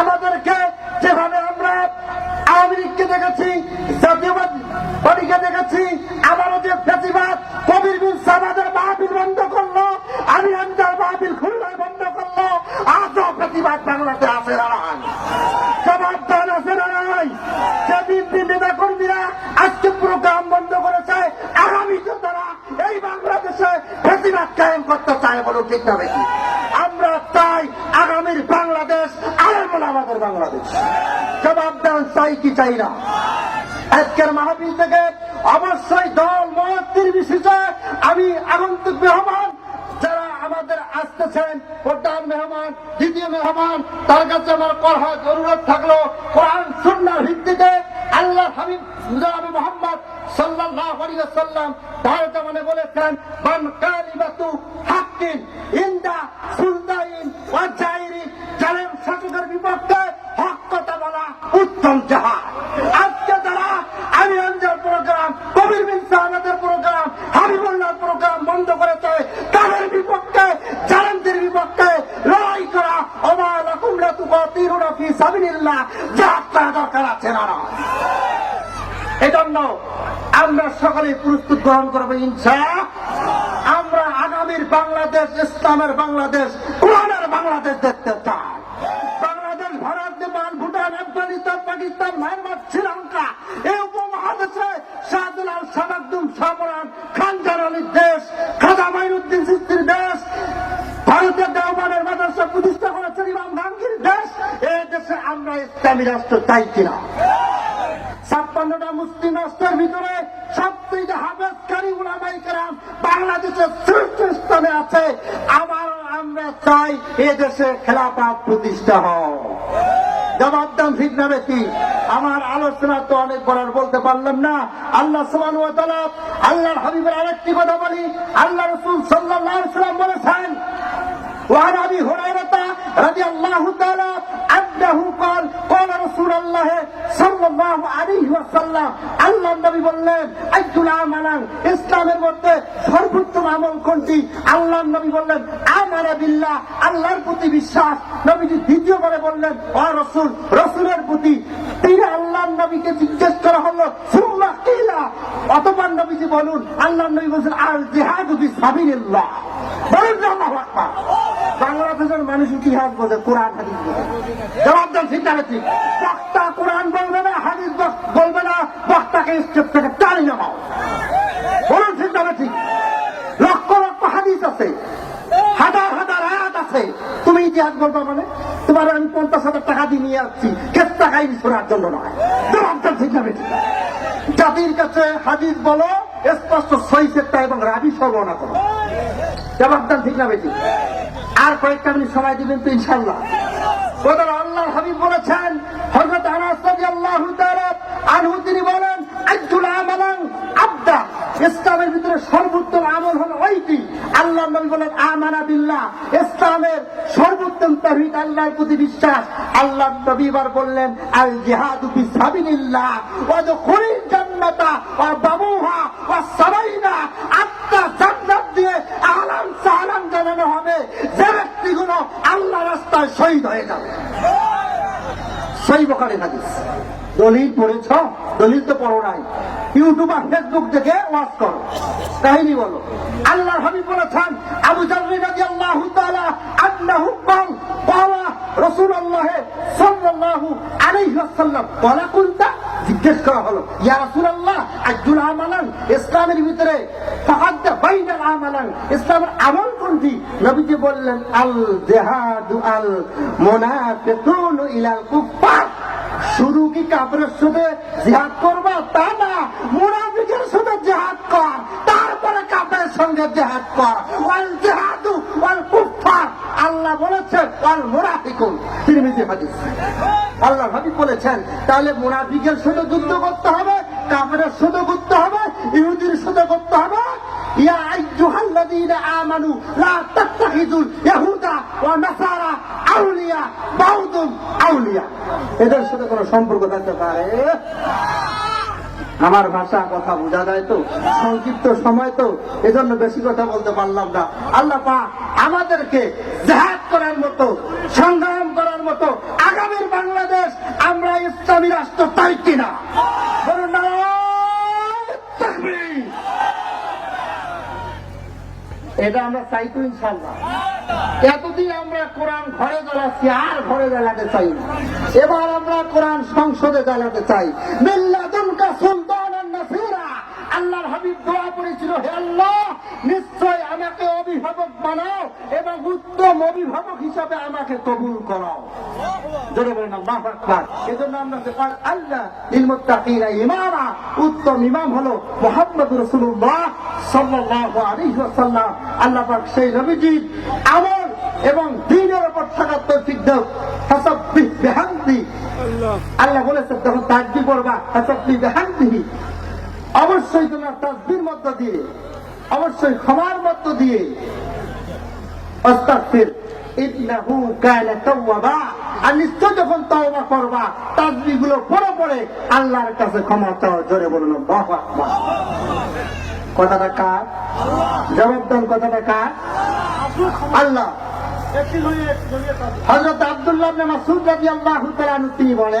আমাদেরকে যেভাবে আমরা আওয়ামী দেখেছি, জাতীয়বাদ পার্টিকে দেখেছি আবারও যে ফেসিবাদ, কবির বিন সামাদের মাহফিল বন্ধ করল আমি আন্দার মাহফিল খুলনায় বন্ধ করল, আজও ফেসিবাদ বাংলাতে আসে এই বাংলাদেশে করতে চায় বলো ঠিক না আগামীর বাংলাদেশ, আলেম আমাদের বাংলাদেশ। জবাব দেন, চাই কি চাই না। আজকের মাহফিল থেকে অবশ্যই দল মত নির্বিশেষে আমি আগন্তুক মেহমান, যারা আমাদের আসতেছেন, প্রধান মেহমান, দ্বিতীয় মেহমান, তার কাছে আমার পড়া জরুরত থাকল কোরআন, সুন্নার ভিত্তিতে। আল্লাহ হাবিব সাল্লাল্লাহু আলাইহি ওয়াসাল্লাম তার জামানে বলেছেন, মান কালিমাতু হাক্কিন ইনদা সুলতাইন ওয়া জাইরি জালেম শাসকের বিপক্ষে হক কথা বলা উত্তম জাহাজ আজকে যারা আমি অঞ্জল প্রোগ্রাম, কবির বিন সাহাবাদের প্রোগ্রাম হাবিবুল্লাহ প্রোগ্রাম বন্ধ করেছে, তাদের বিপক্ষে, জালেমদের বিপক্ষে লড়াই করা ওমা লাকুম লা তুকাতিরুনা ফি সাবিলিল্লাহ জাহাজ করা দরকার আছে না। এজন্য আমরা সকলে প্রস্তুত গ্রহণ করব, ইনশা আমরা আগামীর বাংলাদেশ, ইসলামের বাংলাদেশ, কোরআনের বাংলাদেশ দেখতে চাই। বাংলাদেশ ভারত নেপাল ভুটান, আফগানিস্তান, পাকিস্তান, মায়ানমার, শ্রীলঙ্কা, এই উপমহাদেশে শাহদুল আল সাবাকদুম শাহপরান খানজার আলীর দেশ, খাজা মাইনুদ্দিন সিস্তির দেশ, ভারতের দেওবানের মাদ্রাসা প্রতিষ্ঠা করেছেন ইমাম গাঙ্গির দেশ এই দেশে আমরা ইসলামী রাষ্ট্র চাই কিনা? ছাপ্পান্নটা মুসলিম রাষ্ট্রের ভিতরে সবথেকে হাফেজকারী উলামাই কেরাম বাংলাদেশের শীর্ষ স্থানে আছে। আবার আমরা চাই এদেশে খেলাপাত প্রতিষ্ঠা হোক। জবাবদান ঠিক না বেশি আমার আলোচনা তো অনেক বড় বলতে পারলাম না। আল্লাহ সুবান আল্লাহর হাবিবের আরেকটি কথা বলি। আল্লাহ রসুল সাল্লাহ সাল্লাম বলেছেন ওয়ান আবি হুরায়রা রাদিয়াল্লাহু তাআলা সাল্লাম আল্লাহ নবী বললেন আইসুল আমানান ইসলামের মধ্যে সর্বোত্তম আমল কোনটি? আল্লাহ নবী বললেন, আমানা বিল্লাহ, আল্লাহর প্রতি বিশ্বাস। নবীজি দ্বিতীয়বারে বললেন অ রসুল, রসুলের প্রতি তিনি আল্লাহ নবীকে জিজ্ঞেস করা হলো, সুম্মা কিলা? অতপর নবীজি বলুন আল্লাহ নবী বলছেন আর জেহাদ সাবিল্লাহ বলুন আল্লাহ আকবার। বাংলাদেশের মানুষ ইতিহাস বোঝে, কোরআন জবাব দেন ঠিক ঠিক বক্তা কোরআন বলবে না, হাদিস বলবে না, বক্তাকে স্টেপ থেকে টানি নামাও। বলুন ঠিক ঠিক লক্ষ লক্ষ হাদিস আছে, হাজার হাজার আয়াত আছে। তুমি ইতিহাস বলবা মানে? তোমার আমি পঞ্চাশ হাজার টাকা দিয়ে নিয়ে আসছি কেস টাকাই শোনার জন্য নয়। জবাব দেন ঠিক ঠিক জাতির কাছে হাদিস বলো, স্পষ্ট সই সেটটা এবং রাবি সর্বনা করো। জবাব দেন ঠিক না আর কয়েকটা মিনিট সময় দিবেন তো ইনশাল্লাহ ওদের আল্লাহ হাবিব বলেছেন হজরত আনাস আনহু তিনি বলেন, আইতুল আমালান আবদা। ইসলামের ভিতরে সর্বোত্তম আমল হলো ওইটি আল্লাহ নবী বলেন, আমানা বিল্লাহ। ইসলামের সর্বোত্তম তাওহীদ আল্লাহর প্রতি বিশ্বাস। আল্লাহ নবী এবার বললেন আল জিহাদু ফি সাবিলিল্লাহ ওয়া জান্নাতা ওয়া বাবুহা ওয়া সাবাইনা আত্মা জান্নাত দিয়ে আলাম সালাম জানানো হবে যে ব্যক্তিগুলো আল্লাহ রাস্তায় শহীদ হয়ে যাবে সেই বকারে থাকিস দলিল পড়েছ? দলিল তো পড়ো নাই। ইউটিউব আর ফেসবুক থেকে ওয়াজ করো। কাহিনী বলো। আল্লাহ হাবি বলেছেন, আবু জাল্লি রাজি আল্লাহ সাল্লাল্লাহু আলাইহি ওয়াসাল্লাম জিজ্ঞেস করা হলো, ইয়া রাসূলুল্লাহ আজ জুলআ ইসলামের ভিতরে তাহাজ্জুদ আমালান ইসলামের আমল কোনটি নবীজি বললেন, আল জিহাদু আল মুনাফিকুন ইলাল কুফার শুধু কি কাপড়ের সাথে জিহাদ করবা? তা না, মুনাফিকের সাথে জিহাদ কর, তারপরে কাপড়ের সঙ্গে জিহাদ কর। ওয়াল জিহাদু ওয়াল কুফার আল্লাহ বলেছেন, ওয়াল মুনাফিকুন। তিরমিজি হাদিস। আল্লাহ হাবিব বলেছেন, তাহলে মুনাফিকের সাথে যুদ্ধ করতে হবে কাপড়ের সাথে করতে হবে, ইহুদির সাথে করতে হবে আমার ভাষা কথা বোঝা যায় তো? সংক্ষিপ্ত সময় তো? এজন্য বেশি কথা বলতে পারলাম না। আল্লাহ পা আমাদেরকে জাহাজ করার মতো, সংগ্রাম করার মতো আগামীর বাংলাদেশ আমরা ইসলামী রাষ্ট্র তাই কিনা? এটা আমরা চাইতো ইনশাল্লাহ এতদিন আমরা কোরআন ঘরে জ্বালাচ্ছি, আর ঘরে জ্বালাতে চাই এবার আমরা কোরআন সংসদে জ্বালাতে চাই। মেল্লা সুলতানান নাসিরা আল্লাহর হাবিব দোয়া করেছিল হে আল্লাহ নিশ্চয় আমাকে অভিভাবক বানাও এবং উত্তম অভিভাবক হিসাবে আমাকে কবুল করাও। জোরে বলেন আল্লাহু আকবার। এজন্য আমরা দেখলাম আল্লাহ লিল মুত্তাকিনা ইমামা উত্তম ইমাম হলো মুহাম্মদ রাসূলুল্লাহ সাল্লাল্লাহু আলাইহি ওয়াসাল্লাম। আল্লাহ পাক সেই নবীজির আমল এবং দ্বীনের উপর থাকার তৌফিক দাও। ফাসাব্বিহ বিহামদি। আল্লাহ। বলেছেন যখন তাকবীর পড়বা ফাসাব্বিহ বিহামদিহি। অবশ্যই তোমার তাসবির মধ্য দিয়ে, অবশ্যই ক্ষমার মধ্য দিয়ে। আর নিশ্চয় যখন তওবা করবা আল্লাহর কাছে ক্ষমা চাও জোরে বলুন কথাটা কার? জবাব দেন কথাটা কার? আল্লাহ। আব্দুল্লাহ তিনি বলে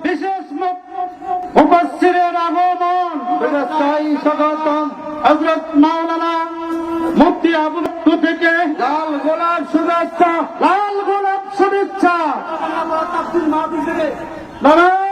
শুভেচ্ছায় স্বাগতম। হযরত মাওলানা মুফতি আবু থেকে লাল গোলাপ শুভেচ্ছা লাল গোলাপ শুভেচ্ছা। নারায়ণ